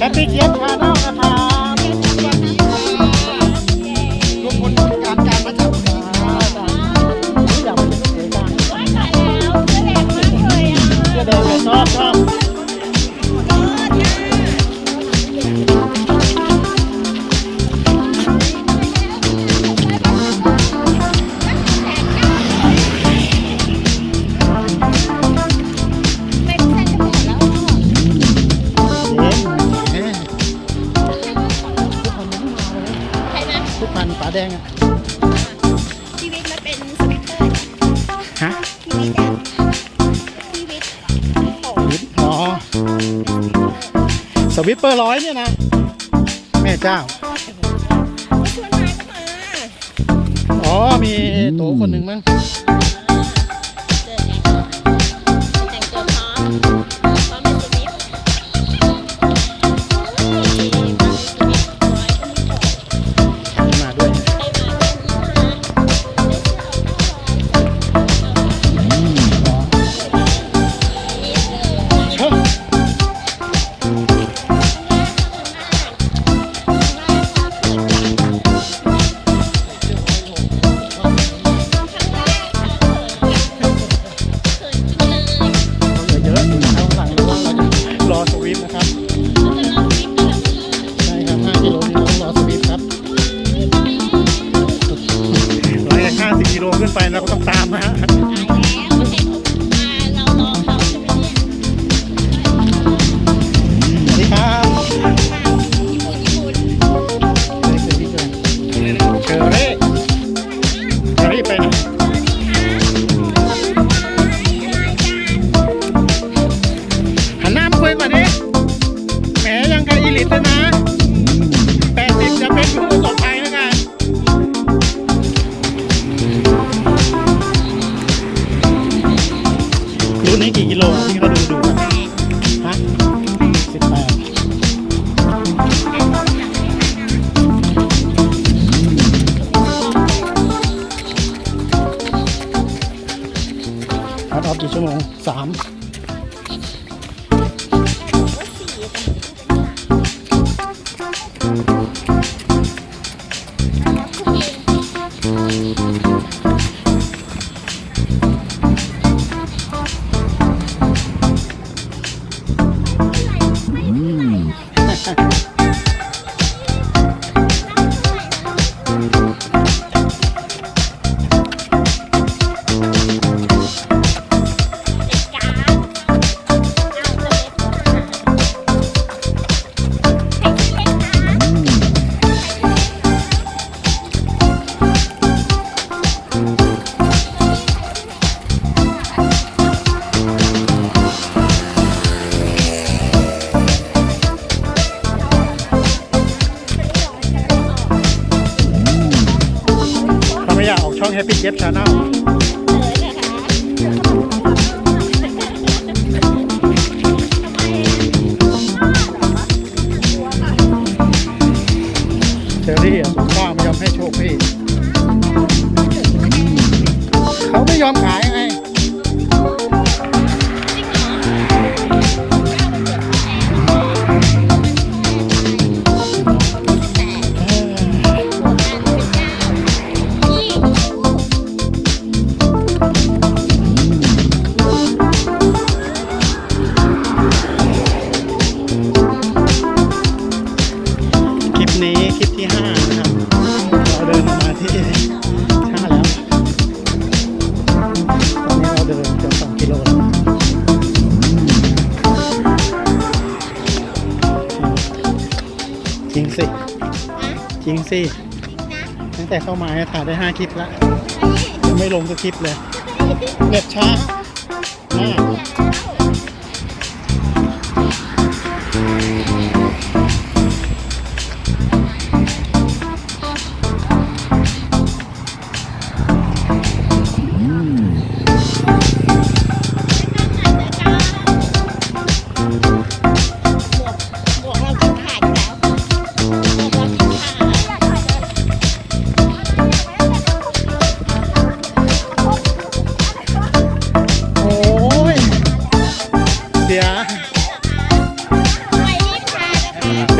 Happy yet, Channel วิตเปอร์ร้อยเนี่ยนะ แม่เจ้าอ๋อ มีโตคนหนึ่งมั้ง Yep, ริงสิ ตั้งแต่เข้ามาถ่ายได้ 5 คลิปแล้วจงไม่ลงสักคลิปเลยเน็บช้า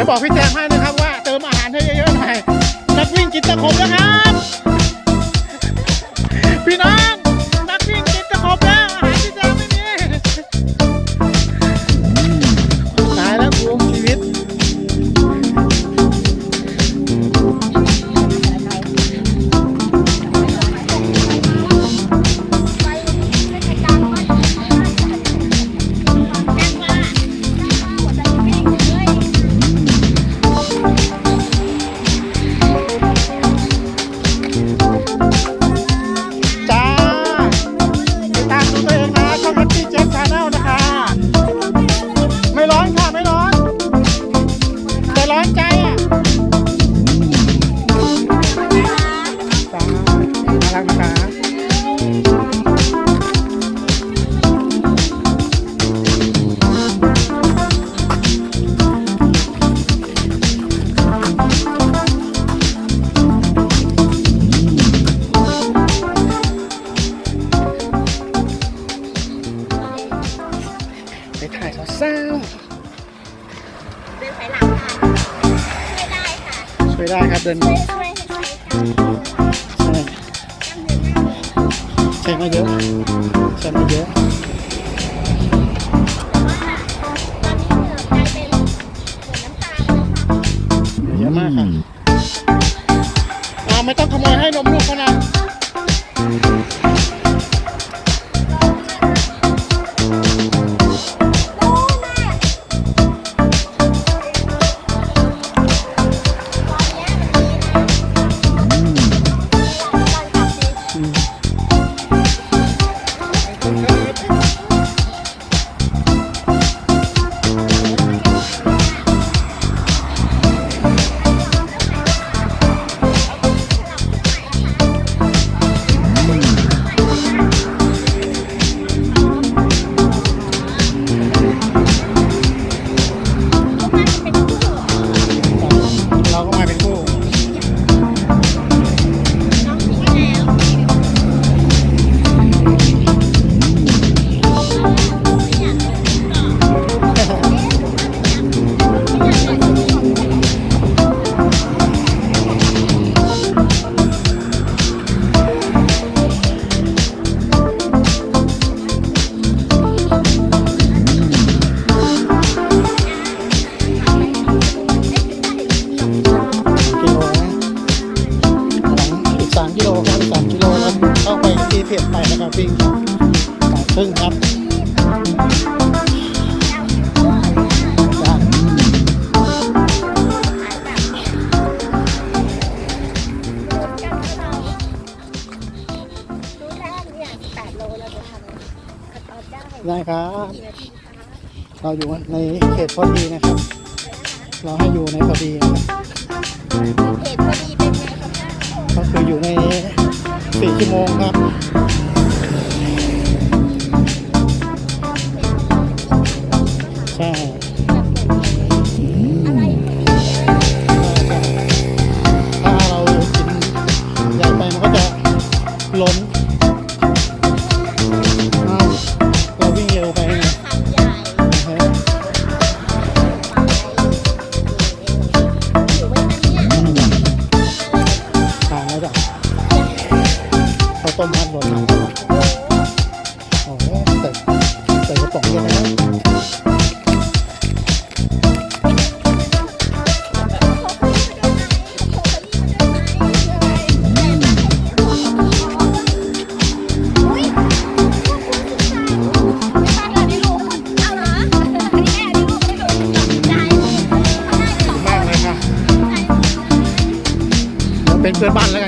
จะบอกพี่แจมให้นะครับว่าเติมอาหารให้เยอะๆหน่อยนักวิ่งกินตะคบนะครับ พี่น้อง ได้ครับเดินใช่ไม่เยอะใช่ไม่เยอะเยอะมากค่ะไม่ต้องขโมยให้นมลูกเขานะ ได้ครับ เราอยู่ในเขตพอดีนะครับ เราให้อยู่ในพอดีนะครับเก็คืออยู่ในสี่ชั่วโมงครับ and i'm semana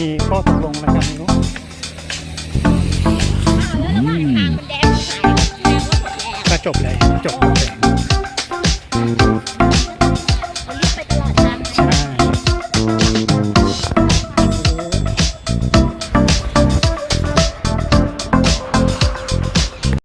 มีข้อตกลงนะครับนุ๊กก็จบเลย